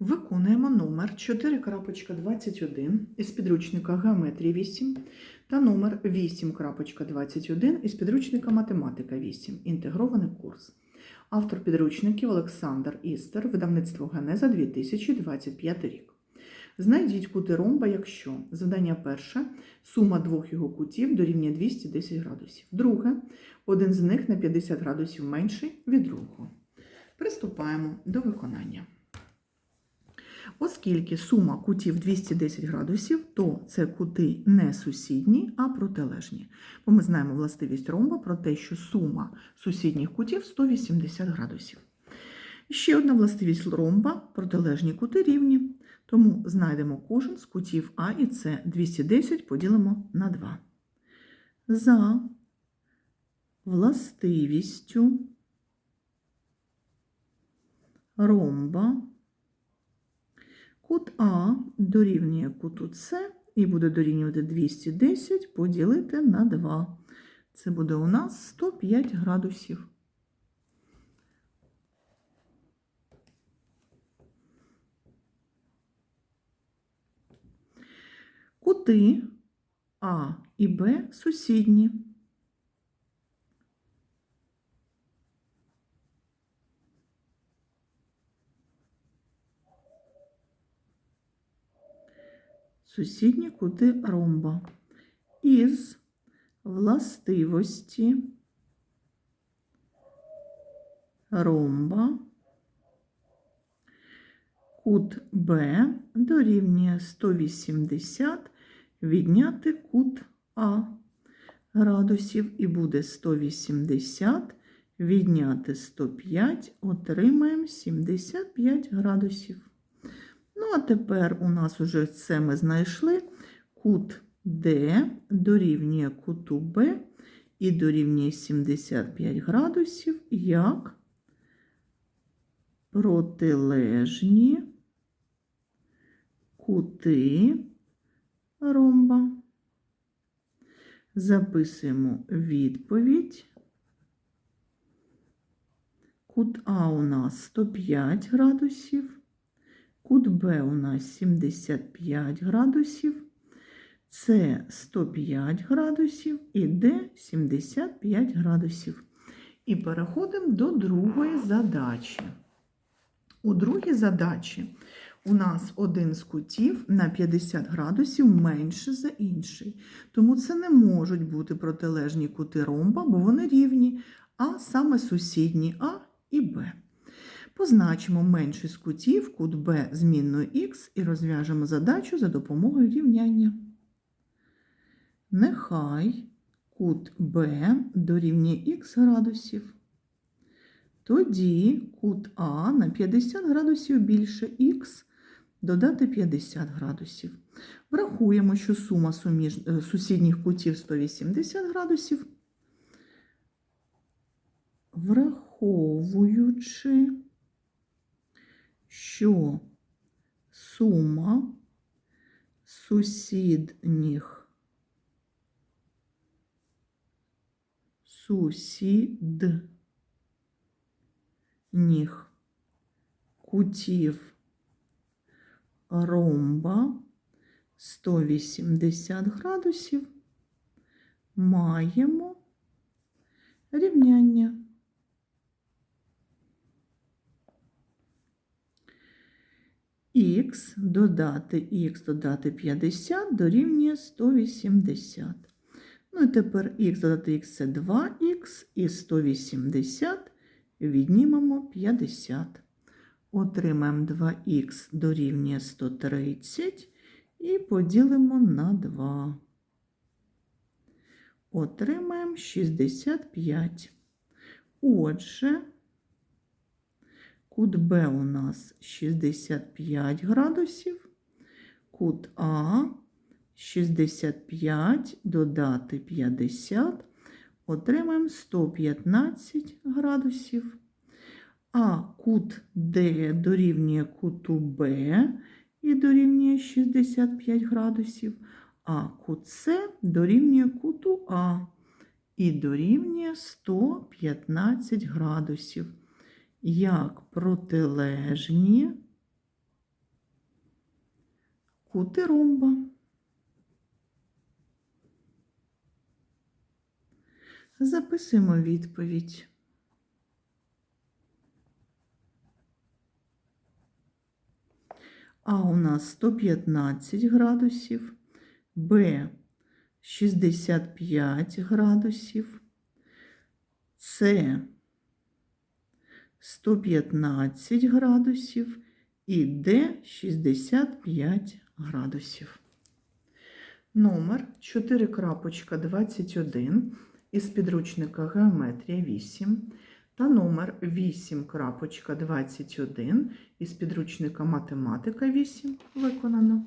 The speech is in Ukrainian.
Виконуємо номер 4.21 із підручника Геометрія 8 та номер 8.21 із підручника Математика 8. Інтегрований курс. Автор підручників Олександр Істер, видавництво Генеза 2025 рік. Знайдіть кути ромба, якщо завдання перше сума двох його кутів дорівнює 210 градусів. Друге, один з них на 50 градусів менший від другого. Приступаємо до виконання. Оскільки сума кутів 210 градусів, то це кути не сусідні, а протилежні. Бо ми знаємо властивість ромба про те, що сума сусідніх кутів 180 градусів. Ще одна властивість ромба протилежні кути рівні. Тому знайдемо кожен з кутів А і С 210 поділимо на 2. За властивістю ромба Кут А дорівнює куту С і буде дорівнювати 210 поділити на 2. Це буде у нас 105 градусів. Кути А і Б сусідні. Сусідні кути ромба із властивості ромба кут Б дорівнює 180 відняти кут А градусів і буде 180 відняти 105, отримаємо 75 градусів. Ну, а тепер у нас уже це ми знайшли. Кут D дорівнює куту Б і дорівнює 75 градусів як протилежні кути ромба. Записуємо відповідь. Кут А у нас 105 градусів. Кут Б у нас 75 градусів, С 105 градусів і Д 75 градусів. І переходимо до другої задачі. У другій задачі у нас один з кутів на 50 градусів менше за інший. Тому це не можуть бути протилежні кути ромба, бо вони рівні, а саме сусідні А і Б. Позначимо менший з кутів кут Б змінною х і розв'яжемо задачу за допомогою рівняння. Нехай кут Б дорівнює х градусів. Тоді кут А на 50 градусів більше х додати 50 градусів. Врахуємо, що сума суміж... сусідніх кутів 180 градусів. Враховуючи що сума сусідніх сусідніх кутів ромба 180 градусів маємо рівняння. Х додати х додати 50 дорівнює 180. Ну і тепер х додати х це 2х і 180 віднімемо 50. Отримаємо 2х дорівнює 130 і поділимо на 2. Отримаємо 65. Отже, Кут Б у нас 65 градусів, кут А 65 додати 50, отримаємо 115 градусів. А кут Д дорівнює куту Б і дорівнює 65 градусів, а кут С дорівнює куту А і дорівнює 115 градусів як протилежні кути ромба. Записуємо відповідь. А у нас 115 градусів, Б 65 градусів, С 115 градусів і Д 65 градусів. Номер 4.21 із підручника Геометрія 8 та номер 8.21 із підручника Математика 8 виконано.